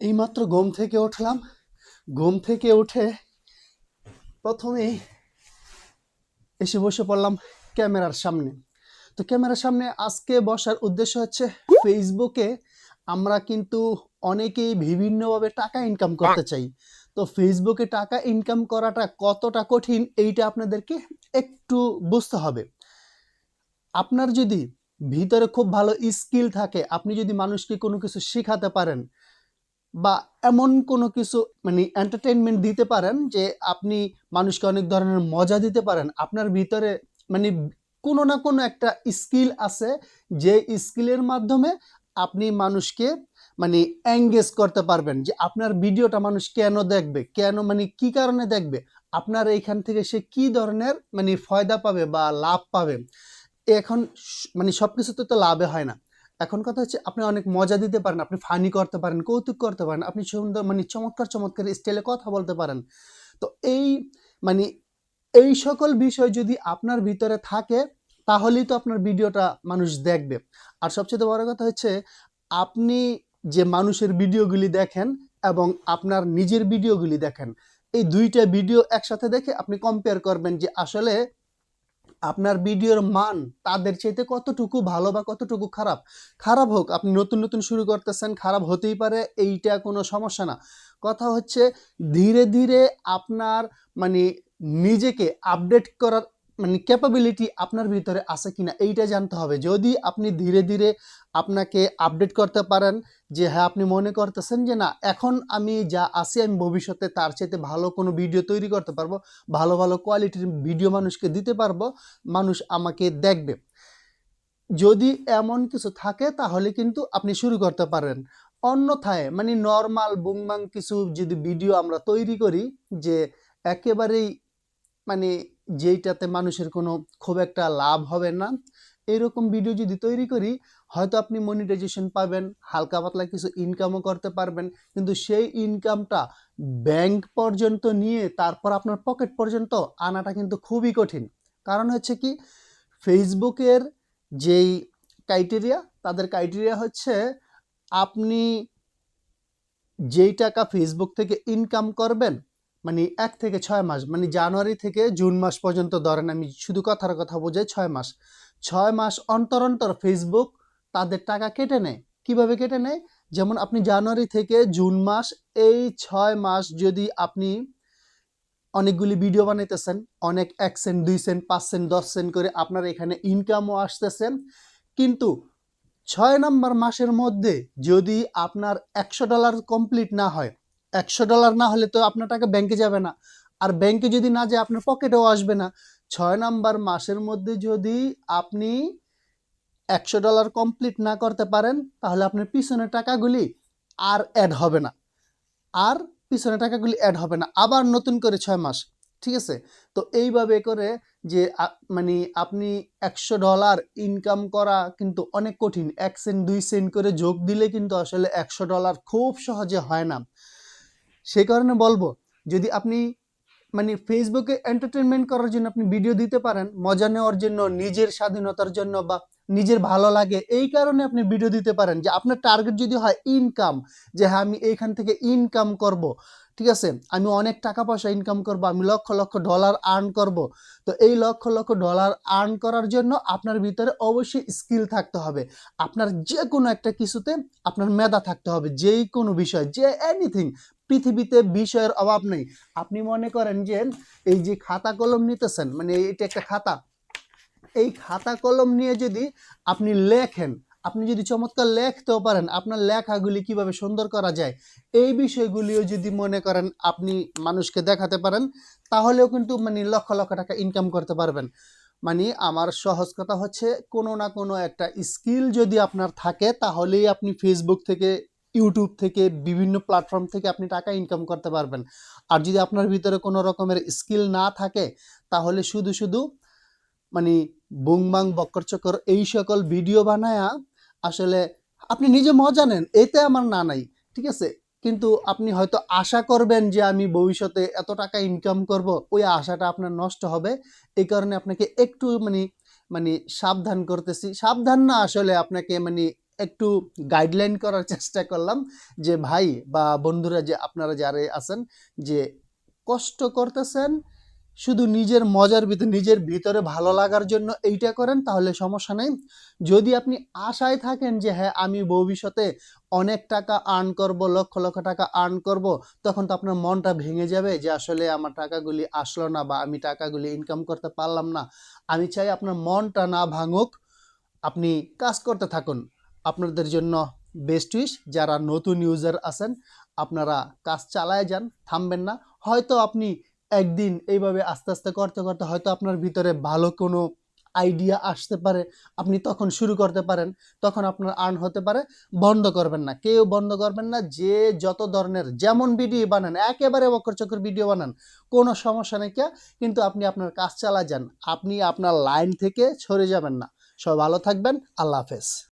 এইমাত্র ঘুম থেকে উঠলাম। ঘুম থেকে উঠে প্রথমেই এসে বসে পড়লাম ক্যামেরার সামনে। তো ক্যামেরার সামনে আজকে বসার উদ্দেশ্য হচ্ছে ফেসবুকে আমরা কিন্তু অনেকেই বিভিন্নভাবে টাকা ইনকাম করতে চাই। তো ফেসবুকে টাকা ইনকাম করাটা কতটা কঠিন এইটা আপনাদেরকে একটু বুঝতে হবে। আপনার যদি ভিতরে খুব ভালো স্কিল থাকে, আপনি যদি মানুষকে কোনো কিছু শেখাতে পারেন বা এমন কোনো কিছু মানে এন্টারটেনমেন্ট দিতে পারেন যে আপনি মানুষকে অনেক ধরনের মজা দিতে পারেন। আপনার ভিতরে মানে কোনো না কোনো একটা স্কিল আছে যে স্কিলের মাধ্যমে আপনি মানুষকে মানে এঙ্গেজ করতে পারবেন যে আপনার ভিডিওটা মানুষ কেন দেখবে, কেন মানে কি কারণে দেখবে, আপনার এইখান থেকে সে কি ধরনের মানে ফয়দা পাবে বা লাভ পাবে। এখন মানে সব কিছুতে তো লাভে হয় না। এখন কথা হচ্ছে আপনি অনেক মজা দিতে পারেন, আপনি ফানি করতে পারেন, কৌতুক করতে পারেন, আপনি সুন্দর মানে চমৎকার চমৎকার স্টাইলে কথা বলতে পারেন। তো এই মানে এই সকল বিষয় যদি আপনার ভিতরে থাকে, তাহলেই তো আপনার ভিডিওটা মানুষ দেখবে। আর সবচেয়ে বড় কথা হচ্ছে, আপনি যে মানুষের ভিডিওগুলি দেখেন এবং আপনার নিজের ভিডিওগুলি দেখেন, এই দুইটা ভিডিও একসাথে দেখে আপনি কম্পেয়ার করবেন যে আসলে আপনার ভিডিওর মান তাদের চাইতে কতটুকু ভালো বা কতটুকু খারাপ? খারাপ হোক, আপনি নতুন নতুন শুরু করতেছেন, খারাপ হতেই পারে, এইটা কোনো সমস্যা না। কথা হচ্ছে, ধীরে ধীরে আপনার মানে নিজেকে আপডেট করার মানে ক্যাপাবিলিটি আপনার ভিতরে আছে কিনা এইটা জানতে হবে। যদি আপনি ধীরে ধীরে আপনাকে আপডেট করতে পারেন যে হ্যাঁ আপনি মনে করতেছেন যে, না, এখন আমি যা আছি, আমি ভবিষ্যতে তার চাইতে ভালো কোনো ভিডিও তৈরি করতে পারব, ভালো ভালো কোয়ালিটির ভিডিও মানুষকে দিতে পারব, মানুষ আমাকে দেখবে। যদি এমন কিছু থাকে, তাহলে কিন্তু আপনি শুরু করতে পারেন। অন্যথায় মানে নর্মাল বুংবাং কিছু যদি ভিডিও আমরা তৈরি করি, যে একেবারেই মানে যেইটাতে মানুষের কোনো খুব একটা লাভ হবে না। এরকম ভিডিও যদি তৈরি করি, হয়তো আপনি মনিটাইজেশন পাবেন, হালকা পাতলা কিছু ইনকামও করতে পারবেন, কিন্তু সেই ইনকামটা ব্যাংক পর্যন্ত নিয়ে তারপর আপনার পকেট পর্যন্ত আনাটা কিন্তু খুবই কঠিন। কারণ হচ্ছে কি ফেসবুকের যেই ক্রাইটেরিয়া তাদের ক্রাইটেরিয়া হচ্ছে আপনি যেই টাকা ফেসবুক থেকে ইনকাম করবেন মানে এক থেকে ছয় মাস মানে জানুয়ারি থেকে জুন মাস পর্যন্ত ধরেন আমি শুধু কথার কথা বোঝাই ছয় মাস। ছয় মাস অন্তর অন্তর ফেসবুক তাদের টাকা কেটে নেয়। কীভাবে কেটে নেয়? যেমন আপনি জানুয়ারি থেকে জুন মাস, এই ছয় মাস যদি আপনি অনেকগুলি ভিডিও বানাইতেছেন, অনেক এক সেন্ট দুই সেন্ট পাঁচ সেন্ট দশ সেন্ট করে আপনার এখানে ইনকামও আসতেছেন কিন্তু ছয় নম্বর মাসের মধ্যে যদি আপনার একশো ডলার কমপ্লিট না হয় একশো ডলার না হলে তো আপনার টাকা ব্যাংকে যাবে না। আর ব্যাংকে যদি না যায়, আপনার পকেটেও আসবে না। ছয় নাম্বার, মাসের মধ্যে যদি আপনি একশো ডলার কমপ্লিট না করতে পারেন, তাহলে আপনার পিছনের টাকাগুলি আর অ্যাড হবে না। আর পিছনের টাকাগুলি অ্যাড হবে না। আবার নতুন করে ছয় মাস, ঠিক আছে? তো এইভাবে করে যে মানে আপনি একশো ডলার ইনকাম করা কিন্তু অনেক কঠিন। এক সেন্ট দুই সেন্ট করে যোগ দিলে কিন্তু আসলে একশো ডলার খুব সহজে হয় না। সেই কারণে বলব, যদি আপনি মানে ফেসবুকে এন্টারটেনমেন্ট করার জন্য আপনি ভিডিও দিতে পারেন, মজা নেওয়ার জন্য, নিজের স্বাধীনতার জন্য বা নিজের ভালো লাগে, এই কারণে আপনি ভিডিও দিতে পারেন। যে আপনার টার্গেট যদি হয় ইনকাম যে হ্যাঁ আমি এইখান থেকে ইনকাম করব, ঠিক আছে? আমি অনেক টাকা পয়সা ইনকাম করব, আমি লক্ষ লক্ষ ডলার আর্ন করব। তো এই লক্ষ লক্ষ ডলার আর্ন করার জন্য আপনার ভিতরে অবশ্যই স্কিল থাকতে হবে। আপনার যে কোনো একটা কিছুতে আপনার মেধা থাকতে হবে, যেই কোনো বিষয়, যে এনিথিং পৃথিবীতে বিষয়ের অভাব নেই। আপনি মনে করেন যে এই যে খাতা কলম নিতেছেন মানে এটা একটা খাতা। এই খাতা কলম নিয়ে যদি আপনি লেখেন, আপনি যদি চমৎকার লেখতেও পারেন, আপনার লেখাগুলি কীভাবে সুন্দর করা যায়, এই বিষয়গুলিও যদি মনে করেন আপনি মানুষকে দেখাতে পারেন, তাহলেও কিন্তু মানে লক্ষ লক্ষ টাকা ইনকাম করতে পারবেন। মানে আমার সহজ কথা হচ্ছে, কোনো না কোনো একটা স্কিল যদি আপনার থাকে, তাহলেই আপনি ফেসবুক থেকে ইউটিউব থেকে, বিভিন্ন প্ল্যাটফর্ম থেকে আপনি টাকা ইনকাম করতে পারবেন। আর যদি আপনার ভিতরে কোনো রকমের স্কিল না থাকে, তাহলে শুধু শুধু মানে বুংবাং বক্কর চক্কর এই সকল ভিডিও বানায়া আসলে আপনি নিজে মজা নেন, এতে আমার না নাই, ঠিক আছে? কিন্তু আপনি হয়তো আশা করবেন যে আমি ভবিষ্যতে এত টাকা ইনকাম করব, ওই আশাটা আপনার নষ্ট হবে। এই কারণে আপনাকে একটু মানে মানে সাবধান করতেছি। সাবধান না আসলে আপনাকে মানে একটু গাইডলাইন করার চেষ্টা করলাম যে ভাই বা বন্ধুরা যে আপনারা যারা আছেন যে কষ্ট করতেছেন, শুধু নিজের মজার ভিতরে, নিজের ভিতরে ভালো লাগার জন্য এইটা করেন, তাহলে সমস্যা নেই। যদি আপনি আশায় থাকেন যে হ্যাঁ আমি ভবিষ্যতে অনেক টাকা আর্ন করব, লক্ষ লক্ষ টাকা আর্ন করব, তখন তো আপনার মনটা ভেঙে যাবে যে আসলে আমার টাকাগুলি আসলো না বা আমি টাকাগুলি ইনকাম করতে পারলাম না। আমি চাই আপনার মনটা না ভাঙুক, আপনি কাজ করতে থাকুন। আপনাদের জন্য বেস্ট উইশ যারা নতুন ইউজার আছেন, আপনারা কাজ চালায় যান, থামবেন না। হয়তো আপনি একদিন এইভাবে আস্তে আস্তে করতে করতে হয়তো আপনার ভিতরে ভালো কোনো আইডিয়া আসতে পারে। আপনি তখন শুরু করতে পারেন, তখন আপনার আর্ন হতে পারে। বন্ধ করবেন না। কেউ বন্ধ করবেন না। যে যত ধরনের, যেমন ভিডিও বানান, একেবারে বকর চকর ভিডিও বানান, কোনো সমস্যা নেই কে। কিন্তু আপনি আপনার কাজ চালা যান। আপনি আপনার লাইন থেকে সরে যাবেন না। সব ভালো থাকবেন। আল্লাহ হাফেজ।